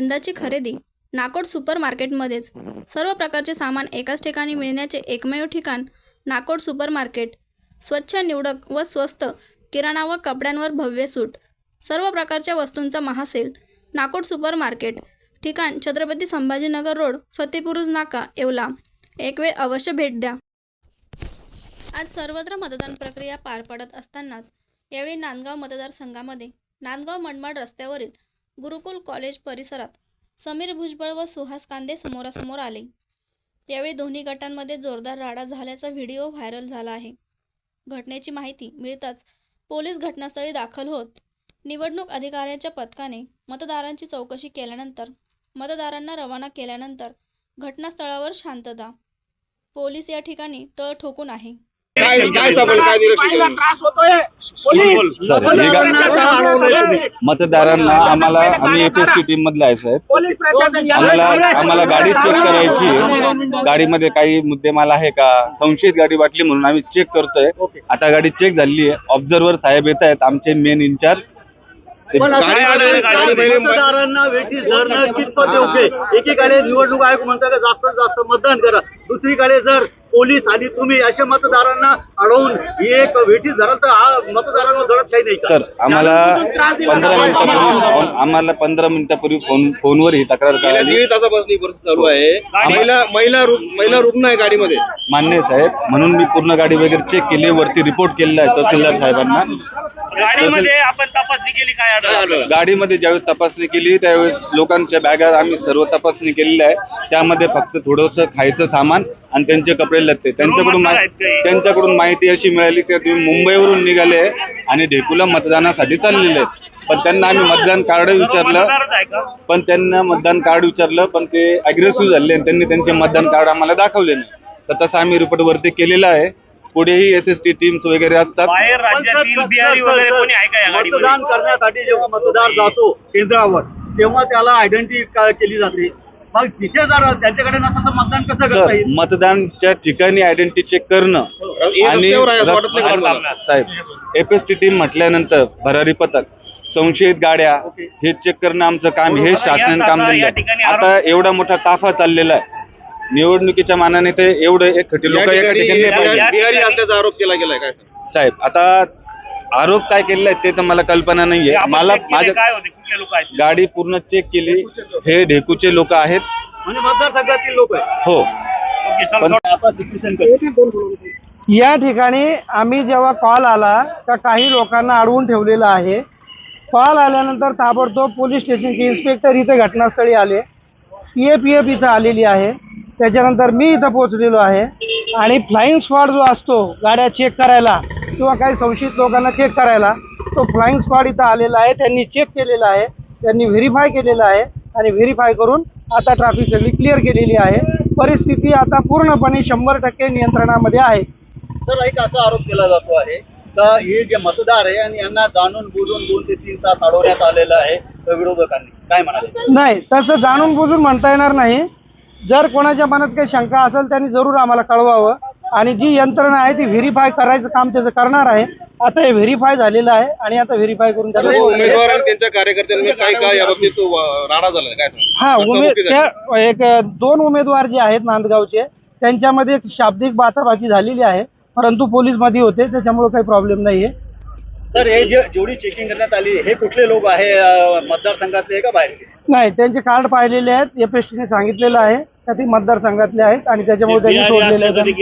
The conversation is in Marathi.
यंदाची खरेदी नाकोड सुपर मार्केटमध्येच सर्व प्रकारचे सामान एकाच ठिकाणी मिळण्याचे एकमेव ठिकाण नाकोड सुपर मार्केट स्वच्छ निवडक व स्वस्त किराणा व कपड्यांवर भव्य सूट. सर्व प्रकारच्या वस्तूंचा महासेल नाकोड सुपर मार्केट ठिकाण छत्रपती संभाजीनगर रोड फतेपुरुज नाका येवला. एक वेळ अवश्य भेट द्या. आज सर्वत्र मतदान प्रक्रिया पार पडत असतानाच यावेळी नांदगाव मतदारसंघामध्ये नांदगाव मनमाड रस्त्यावरील गुरुकुल कॉलेज परिसरात समीर भुजबळ व सुहास कांदे समोरासमोर आले. यावेळी दोन्ही गटांमध्ये जोरदार राडा झाल्याचा व्हिडिओ व्हायरल झाला आहे. घटनेची माहिती मिळताच पोलीस घटनास्थळी दाखल होत. निवडणूक अधिकाऱ्याच्या पथकाने मतदारांची चौकशी केल्यानंतर मतदारांना रवाना केल्यानंतर घटनास्थळावर शांतता. पोलीस या ठिकाणी तळ ठोकून आहे. मतदारांना आम्हाला आम्ही एपीएसटी टीम मधले आहे साहेब. आम्हाला आम्हाला गाडी चेक करायची. गाडीमध्ये काही मुद्देमाल आहे का? संशयित गाडी वाटली म्हणून आम्ही चेक करतोय. आता गाडी चेक झाली आहे. ऑब्झर्वर साहेब येत आहेत. आमचे मेन इन्चार्ज पण गाडी- मतदारांना वेठीस धरणं कितपत योग्य आहे? एकीकडे निवडणूक आयोग म्हणतात जास्तीत जास्त मतदान करा दुसरीकडे जर पोलीस आणि तुम्ही अशा मतदारांना अडवून ही एक वेठीस धरण तर हा मतदारांवर दडपशाही नाही का? सर आम्हाला पंधरा. मिनिटापूर्वी फोन आम्हाला पंधरा मिनिटापूर्वी फोन फोनवर ही तक्रार गेल्या कळाली दीड तासापासून ही परिस्थिती चालू आहे महिला महिला रु- महिला रुग्ण आहे गाडीमध्ये मान्य आहे साहेब म्हणून मी पूर्ण गाडी वगैरे चेक केली वरती रिपोर्ट केलेला आहे तहसीलदार साहेबांना गाडीमध्ये आपण तपासणी केली काय आढळलं? गाडीमध्ये ज्यावेळेस तपासणी केली त्यावेळेस लोकांच्या बॅगा आम्ही सर्व तपासणी केलेली आहे. त्यामध्ये फक्त थोडंसं खायचं सामान आणि त्यांचे कपडे लत्ते. त्यांच्याकडून? त्यांच्याकडून माहिती अशी मिळाली की तुम्ही मुंबईवरून निघाले आणि ढेकूला मतदानासाठी चाललेले. आहेत पण त्यांना आम्ही मतदान कार्ड विचारलं. पण त्यांना मतदान कार्ड विचारलं पण ते अग्रेसिव्ह झाले आणि त्यांनी त्यांचे मतदान कार्ड आम्हाला दाखवले नाही. तर तसं आम्ही रिपोर्ट वरती केलेला आहे. पुढेही एस एस टी टीम्स वगैरे असतात बाहेर पण सर, राज्यातील सर, बिहारी सर, वगैरे सर, कोणी आहे का या गाडीमध्ये मतदान करण्यासाठी जेव्हा मतदार जातो केंद्रावर तेव्हा त्याला आयडेंटिटी केली जाते मग तिथे जर त्यांच्याकडे नसेल तर मतदान कसं करता सर येईल मतदानच्या ठिकाणी आयडेंटिटी चेक करणं हे आणि रस्त्यावर आहे असं वाटत नाही का रस- तुम्हाला? साहेब एपीएसटी टीम म्हटल्यानंतर भरारी पथक संशयित गाड्या हे चेक करणं आमचं काम आहे. हे शासनाने काम या. ठिकाणी आता एवढा मोठा ताफा चाललेला आहे निवडणुकीच्या मानाने ते एवढं एक खटी या लोक एका ठिकाणी ठिकाणी नाही पाहिजे. बिहारी असल्याचा आरोप केला गेलाय काय? साहेब आता आरोप काय केलेला आहे ते तर मला कल्पना नाहीये. आपण मला check केले माझ्या काय होते? कुठले लोक आहेत? गाडी पूर्ण चेक केली. हे ढेकूचे लोक आहेत. म्हणजे मतदारसंघातील लोक आहे हो. ओके, चला, पण- थोडं- आता सिच्युएशन कर. या ठिकाणी आम्ही जेव्हा कॉल आला का काही लोकांना अडवून ठेवलेलं आहे. कॉल आल्यानंतर ताबडतोब पोलीस स्टेशनचे इन्स्पेक्टर इथे घटनास्थळी आले. सी ए पी एफ इथं आलेली आहे. त्याच्यानंतर मी इथं पोहोचलेलो आहे. आणि फ्लाईंग स्क्वॉड जो असतो गाड्या चेक करायला किंवा काही संशयित लोकांना चेक करायला तो फ्लाईंग स्क्वॉड इथं आलेला आहे. त्यांनी चेक केलेला आहे. त्यांनी व्हेरीफाय केलेलं आहे. आणि व्हेरीफाय करून आता ट्रॅफिक सगळी क्लिअर केलेली आहे. परिस्थिती आता पूर्णपणे शंभर टक्के नियंत्रणामध्ये आहे. तर एक असा आरोप केला जातो आहे. का हे जे मतदार आहे आणि यांना जाणून बुजून दोन ते तीन तास अडवण्यात आलेलं आहे विरोधकांनी. काय म्हणाले? नाही तसं जाणून बुजून म्हणता येणार नाही. जर कोणाच्या मनात काही शंका असेल त्यांनी जरूर आम्हाला कळवावं. आणि जी यंत्रणा आहे ती व्हेरीफाय करायचं काम त्याचं करणार आहे. आता हे व्हेरीफाय झालेलं आहे आणि आता व्हेरीफाय करून त्याला उमेदवार आणि त्यांच्या कार्यकर्त्यांनी काय काय याबाबतीत अं, राडा झाला काय सांगा? हा उमेद धक्काबुक्की झाली. त्या एक दोन उमेदवार जे आहेत नांदगावचे त्यांच्यामध्ये एक शाब्दिक बाचाबाची झालेली आहे. परंतु पोलीसमध्ये होते त्याच्यामुळे काही प्रॉब्लेम नाहीये. सर हे जे जेवढी चेकिंग करण्यात आली हे कुठले लोक आहे? मतदारसंघातले का बाहेरचे? नाही त्यांचे कार्ड पाहिलेले आहेत एपीएसटीने सांगितलेलं आहे का ते मतदारसंघातले आहेत आणि त्याच्यामुळे त्यांनी सोडलेले आहेत.